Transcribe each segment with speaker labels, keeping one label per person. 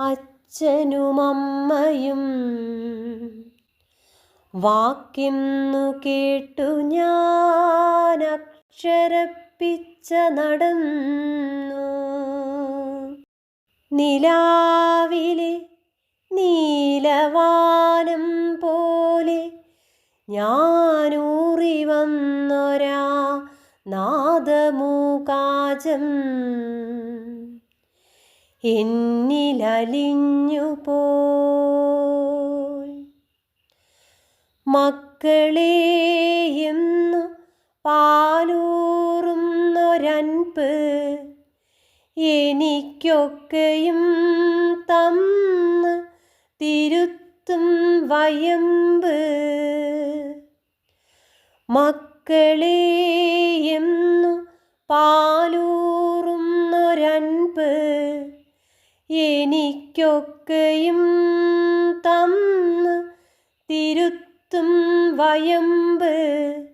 Speaker 1: അച്ഛനും വാക്കിന്നു വാക്കെന്നു കേട്ടു ഞാൻ അക്ഷരപ്പിച്ച നടന്നു. നിലാവിലെ നീലവാനം പോലെ ഞാനൂറി വന്നൊരാ നാദമൂകാജം. എന്നിലലിഞ്ഞു പോയി മക്കളെ എന്നു പാലൂറുന്നൊരൻപ് എനിക്കൊക്കെയും തന്ന് തിരുത്തും വയമ്പ്. മക്കളെ എന്നു പാലൂറുന്നൊരൻപ് എനിക്കൊക്കെയും തന്ന് തിരുത്തും വയമ്പ്.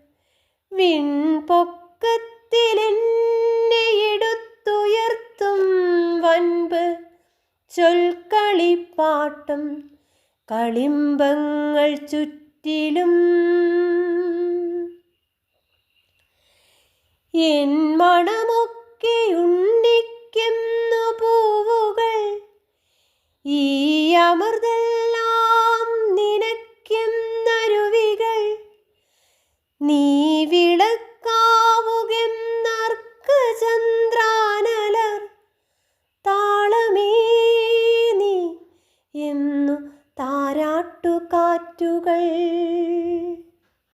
Speaker 1: വിൺപൊക്കത്തിലെന്നെ എടുത്തുയർത്തും വൻപ്. ചൊൽക്കളിപ്പാട്ടം കളിമ്പങ്ങൾ ചുറ്റിലും. എൻ മണമൊക്കെ ഈ അമൃതെല്ലാം നിനക്കെന്നരു വികൾ നീ വിളക്കാവുകെന്നർക്ക് ചന്ദ്രാനലർ താളമേ നീ എന്നു താരാട്ടുകാറ്റുകൾ